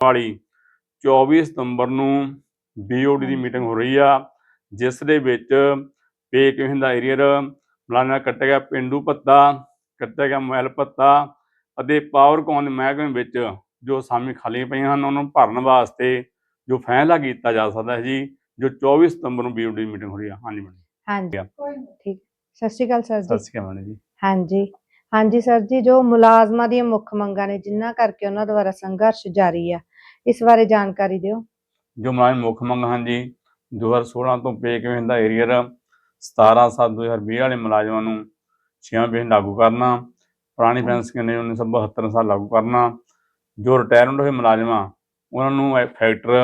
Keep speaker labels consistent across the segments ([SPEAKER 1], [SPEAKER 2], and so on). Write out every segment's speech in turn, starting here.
[SPEAKER 1] ਵਾਲੀ 24 ਸਤੰਬਰ ਨੂੰ ਬੀਓਡੀ ਦੀ ਮੀਟਿੰਗ ਹੋ ਰਹੀ ਆ ਜਿਸ ਦੇ ਵਿੱਚ ਪੇ ਕਿਵੇਂ ਦਾ ਏਰੀਅਰ ਮਲਾਨਾ ਕੱਟਿਆ ਗਿਆ ਪਿੰਡੂ ਭੱਤਾ ਕੱਟਿਆ ਗਿਆ ਮੋਬਾਈਲ ਭੱਤਾ ਅਤੇ ਪਾਵਰਕੌਨ ਦੇ ਮਹਿਕਮੇ ਵਿੱਚ ਜੋ ਸਾਮੀ ਖਾਲੀ ਪਈਆਂ ਹਨ ਉਹਨਾਂ ਨੂੰ ਭਰਨ ਵਾਸਤੇ ਜੋ ਫੈਸਲਾ ਕੀਤਾ ਜਾ ਸਕਦਾ ਹੈ ਜੀ ਜੋ 24 ਸਤੰਬਰ ਨੂੰ ਬੀਓਡੀ ਦੀ ਮੀਟਿੰਗ ਹੋ ਰਹੀ ਆ। ਹਾਂਜੀ ਮੈਡਮ
[SPEAKER 2] ਹਾਂਜੀ। ਠੀਕ ਸਤਿ ਸ਼੍ਰੀ ਅਕਾਲ ਸਰ
[SPEAKER 1] ਸਤਿ
[SPEAKER 2] ਜੀ
[SPEAKER 1] ਸ਼੍ਰੀ ਅਕਾਲ ਮੈਡਮ ਜੀ।
[SPEAKER 2] ਹਾਂਜੀ। ਹਾਂਜੀ ਸਰ ਜੀ ਜੋ ਮੁਲਾਜ਼ਮਾਂ ਦੀਆਂ ਮੁੱਖ ਮੰਗਾਂ ਨੇ ਜਿਨ੍ਹਾਂ ਕਰਕੇ ਉਹਨਾਂ ਦੁਆਰਾ ਸੰਘਰਸ਼ ਜਾਰੀ ਆ ਇਸ ਬਾਰੇ ਜਾਣਕਾਰੀ ਦਿਓ।
[SPEAKER 1] ਜੋ ਮਾਨ ਮੁੱਖ ਮੰਗ ਹਨ ਜੀ 2016 ਤੋਂ ਪੇ ਕਿਵੇਂ ਦਾ ਏਰੀਅਰ 17 7 2020 ਵਾਲੇ ਮੁਲਾਜ਼ਮਾਂ ਨੂੰ 6 ਮਹੀਨੇ ਲਾਗੂ ਕਰਨਾ ਪੁਰਾਣੀ ਪੈਨਸ਼ਨ ਨੇ 1972 ਸਾਲ ਲਾਗੂ ਕਰਨਾ ਜੋ ਰਿਟਾਇਰਮੈਂਟ ਹੋਏ ਮੁਲਾਜ਼ਮਾਂ ਉਹਨਾਂ ਨੂੰ ਫੈਕਟਰ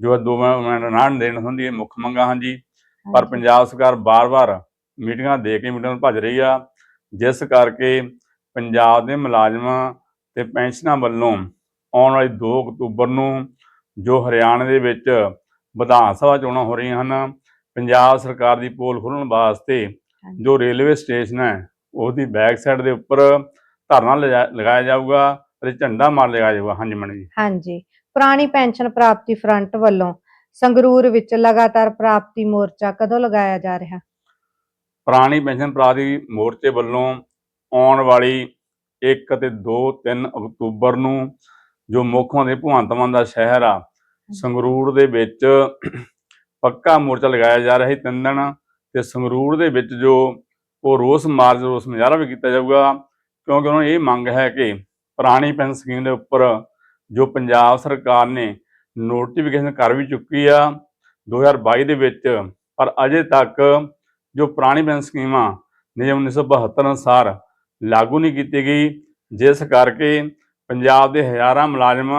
[SPEAKER 1] ਜੋ ਦੋ ਮਹੀਨੇ ਨਾ ਦੇਣ ਹੁੰਦੀ ਹੈ ਮੁੱਖ ਮੰਗਾਂ ਹਨ ਜੀ। ਪਰ ਪੰਜਾਬ ਸਰਕਾਰ ਬਾਰ-ਬਾਰ ਮੀਟਿੰਗਾਂ ਦੇ ਕੇ ਮੀਟਿੰਗਾਂ ਭੱਜ ਰਹੀ ਆ ਜਿਸ ਕਰਕੇ ਪੰਜਾਬ ਦੇ ਮੁਲਾਜ਼ਮਾਂ ਤੇ ਪੈਨਸ਼ਨਾਂ ਵੱਲੋਂ ਆਉਣ ਵਾਲੀ 2 ਅਕਤੂਬਰ ਨੂੰ ਜੋ ਹਰਿਆਣਾ ਦੇ ਵਿੱਚ ਵਿਧਾਨ ਸਭਾ ਚੋਣਾਂ ਹੋ ਰਹੀਆਂ ਹਨ ਪੰਜਾਬ ਸਰਕਾਰ ਦੀ ਪੋਲ ਖੋਲ੍ਹਣ ਵਾਸਤੇ। ਜੋ ਰੇਲਵੇ ਸਟੇਸ਼ਨ ਹੈ ਉਹਦੀ ਬੈਕ ਸਾਈਡ ਦੇ ਉੱਪਰ ਧਰਨਾ ਲਗਾਇਆ ਜਾਊਗਾ ਅਤੇ ਝੰਡਾ ਮਾਰ ਲਗਾਇਆ ਜਾਊਗਾ। ਹਾਂਜੀ ਮੈਡਮ ਜੀ।
[SPEAKER 2] ਹਾਂਜੀ। ਪੁਰਾਣੀ ਪੈਨਸ਼ਨ ਪ੍ਰਾਪਤੀ ਫਰੰਟ ਵੱਲੋਂ ਸੰਗਰੂਰ ਵਿੱਚ ਲਗਾਤਾਰ ਪ੍ਰਾਪਤੀ ਮੋਰਚਾ ਕਦੋਂ ਲਗਾਇਆ ਜਾ ਰਿਹਾ?
[SPEAKER 1] ਪੁਰਾਣੀ ਪੈਨਸ਼ਨ ਪ੍ਰਾਪਤੀ ਮੋਰਚੇ ਵੱਲੋਂ ਆਉਣ ਵਾਲੀ 1 ਅਤੇ 2 3 ਅਕਤੂਬਰ ਨੂੰ ਜੋ ਮੁੱਖ ਮੰਤਰੀ ਭਗਵੰਤ ਮਾਨ ਦਾ ਸ਼ਹਿਰ ਆ ਸੰਗਰੂਰ ਦੇ ਵਿੱਚ ਪੱਕਾ ਮੋਰਚਾ ਲਗਾਇਆ ਜਾ ਰਿਹਾ ਹੈ ਤਿੰਨ ਦਿਨ ਤੇ ਸੰਗਰੂਰ ਦੇ ਵਿੱਚ ਜੋ ਉਹ ਰੋਸ ਮਾਰਚ ਰੋਸ ਮੁਜ਼ਾਹਰਾ ਵੀ ਕੀਤਾ ਜਾਊਗਾ ਕਿਉਂਕਿ ਉਹਨਾਂ ਦੀ ਇਹ ਮੰਗ ਹੈ ਕਿ ਪੁਰਾਣੀ ਪੈਨਸ਼ਨ ਸਕੀਮ ਦੇ ਉੱਪਰ ਜੋ ਪੰਜਾਬ ਸਰਕਾਰ ਨੇ ਨੋਟੀਫਿਕੇਸ਼ਨ ਕਰ ਵੀ ਚੁੱਕੀ ਆ 2022 ਦੇ ਵਿੱਚ ਪਰ ਅਜੇ ਤੱਕ ਜੋ ਪੁਰਾਣੀ ਪੈਨਸ਼ਨ ਸਕੀਮਾਂ ਨਿਯਮ 1972 ਅਨੁਸਾਰ ਲਾਗੂ ਨਹੀਂ ਕੀਤੀ ਗਈ ਜਿਸ ਕਰਕੇ ਪੰਜਾਬ ਦੇ ਹਜ਼ਾਰਾਂ ਮੁਲਾਜ਼ਮ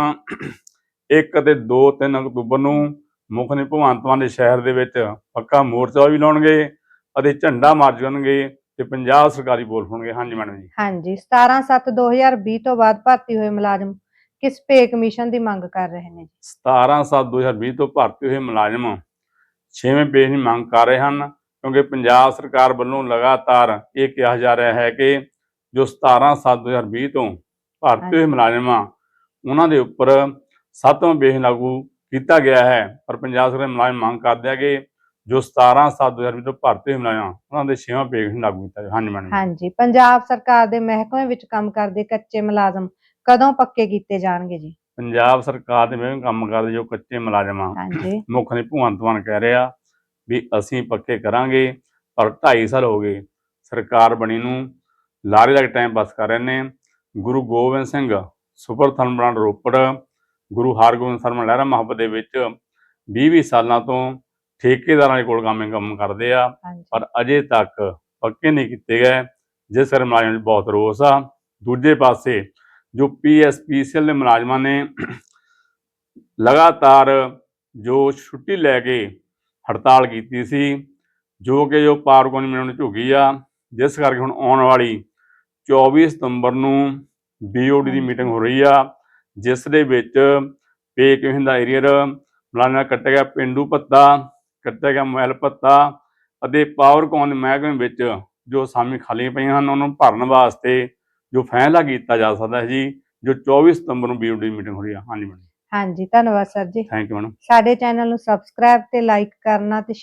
[SPEAKER 1] 1 ਅਤੇ 2 3 ਅਕਤੂਬਰ ਨੂੰ ਮੁੱਖ ਨੇ ਭਗਵੰਤ ਮਾਨ ਦੇ ਸ਼ਹਿਰ ਦੇ ਵਿੱਚ ਪੱਕਾ ਮੋਰਚਾ ਵੀ ਲਾਉਣਗੇ ਅਤੇ ਝੰਡਾ ਮਾਰਚ ਕਰਨਗੇ ਤੇ ਪੰਜਾਬ ਸਰਕਾਰੀ ਬੋਲ ਹੋਣਗੇ। ਹਾਂਜੀ ਮੈਡਮ ਜੀ।
[SPEAKER 2] ਹਾਂਜੀ 17 7 2020 ਤੋਂ ਬਾਅਦ ਭਰਤੀ ਹੋਏ ਮੁਲਾਜ਼ਮ ਕਿਸ ਪੇ ਕਮਿਸ਼ਨ ਦੀ ਮੰਗ ਕਰ ਰਹੇ ਨੇ ਜੀ?
[SPEAKER 1] 17 7 2020 ਤੋਂ ਭਰਤੀ ਹੋਏ ਮੁਲਾਜ਼ਮ 6ਵੇਂ ਪੇਜ ਦੀ ਮੰਗ ਕਰ ਰਹੇ ਹਨ ਕਿਉਂਕਿ ਪੰਜਾਬ ਸਰਕਾਰ ਵੱਲੋਂ ਲਗਾਤਾਰ ਇਹ ਕਿਹਾ ਜਾ ਰਿਹਾ ਹੈ ਕਿ ਜੋ 17 7 2020 ਤੋਂ ਭਰਤੀ ਹੋਏ ਮੁਲਾਜ਼ਮ ਉਹਨਾਂ ਦੇ ਉੱਪਰ ਸੱਤਵਾਂ ਪੇਜ ਲਾਗੂ ਕੀਤਾ ਗਿਆ ਹੈ। ਪਰ ਪੰਜਾਬ ਸਰਕਾਰ ਮੁਲਾਜ਼ਮ ਮੰਗ ਕਰਦੇ ਆ ਕਿ ਜੋ 17 7 2020 ਤੋਂ ਭਰਤੀ ਮੁਲਾਜ਼ਮ ਉਹਨਾਂ ਦੇ 6ਵਾਂ ਪੇਜ ਨਹੀਂ ਲਾਗੂ ਕੀਤਾ ਹਾਂਜੀ ਮੈਡਮ
[SPEAKER 2] ਹਾਂਜੀ ਪੰਜਾਬ ਸਰਕਾਰ ਦੇ ਮਹਿਕਮੇ ਵਿੱਚ ਕੰਮ ਕਰਦੇ ਕੱਚੇ ਮੁਲਾਜ਼ਮ ਕਦੋਂ ਪੱਕੇ ਕੀਤੇ ਜਾਣਗੇ ਜੀ?
[SPEAKER 1] ਪੰਜਾਬ ਸਰਕਾਰ ਦੇ ਵਿੱਚ ਕੰਮ ਕਰਦੇ ਜੋ ਕੱਚੇ ਮੁਲਾਜ਼ਮ ਆ।
[SPEAKER 2] ਹਾਂਜੀ।
[SPEAKER 1] ਮੁੱਖ ਨੇ ਭਗਵੰਤ ਮਾਨ ਕਹਿ ਰਿਹਾ ਵੀ ਅਸੀਂ ਪੱਕੇ ਕਰਾਂਗੇ ਪਰ 2.5 ਸਾਲ ਹੋ ਗਏ ਸਰਕਾਰ ਬਣੀ ਨੂੰ। ਲਾਰੇ ਦਾ ਟਾਈਮ ਪਾਸ ਕਰ ਰਹੇ ਨੇ। Guru Gobind Singh super thermal plant Ropar Guru Hargobind sermon Lehra Mohabbat ਦੇ ਵਿੱਚ 20-20 ਸਾਲਾਂ ਤੋਂ ਠੇਕੇਦਾਰਾਂ ਦੇ ਕੋਲ ਕੰਮ ਕੰਮ ਕਰਦੇ ਆ। ਪਰ ਅਜੇ ਤੱਕ ਪੱਕੇ ਨਹੀਂ ਕੀਤੇ ਗਏ ਜਿਸ ਕਰਕੇ ਮੁਲਾਜ਼ਮਾਂ 'ਚ ਬਹੁਤ ਰੋਸ ਆ। ਦੂਜੇ ਪਾਸੇ ਜੋ ਪੀਐਸਪੀਸੀਐਲ ਦੇ ਮੁਲਾਜ਼ਮਾਂ ਨੇ ਲਗਾਤਾਰ ਜੋ ਛੁੱਟੀ ਲੈ ਕੇ ਹੜਤਾਲ ਕੀਤੀ ਸੀ ਜੋ ਕਿ ਜੋ ਪਾਰਕੋਨੀ ਮੈਨੂੰ ਝੁਕੀ ਆ ਜਿਸ ਕਰਕੇ ਹੁਣ ਆਉਣ ਵਾਲੀ 24 ਸਤੰਬਰ ਨੂੰ ਬੀਓਡੀ ਦੀ ਮੀਟਿੰਗ ਹੋ ਰਹੀ ਆ ਜਿਸ ਦੇ ਵਿੱਚ ਪੇ ਕਿਵੇਂ ਦਾ ਏਰੀਅਰ ਮਲਾਨਾ ਕੱਟਿਆ ਗਿਆ ਪਿੰਡੂ ਭੱਤਾ ਕੱਟਿਆ ਗਿਆ ਮੋਬਾਈਲ ਭੱਤਾ ਅਤੇ ਪਾਵਰਕੌਨ ਦੇ ਮਹਿਕਮੇ ਵਿੱਚ ਜੋ ਸਾਮੀ ਖਾਲੀ ਪਈਆਂ ਹਨ ਉਹਨਾਂ ਨੂੰ ਭਰਨ ਵਾਸਤੇ ਜੋ ਫੈਸਲਾ ਕੀਤਾ ਜਾ ਸਕਦਾ ਹੈ ਜੀ ਜੋ 24 ਸਤੰਬਰ ਨੂੰ ਬੀਓਡੀ ਦੀ ਮੀਟਿੰਗ ਹੋ ਰਹੀ ਆ। ਹਾਂਜੀ ਮੈਡਮ।
[SPEAKER 2] ਹਾਂਜੀ ਧੰਨਵਾਦ sir ji.
[SPEAKER 1] Thank you madam.
[SPEAKER 2] ਸਾਡੇ ਚੈਨਲ ਨੂੰ ਸਬਸਕ੍ਰਾਈਬ ਤੇ ਲਾਈਕ ਕਰਨਾ ਤੇ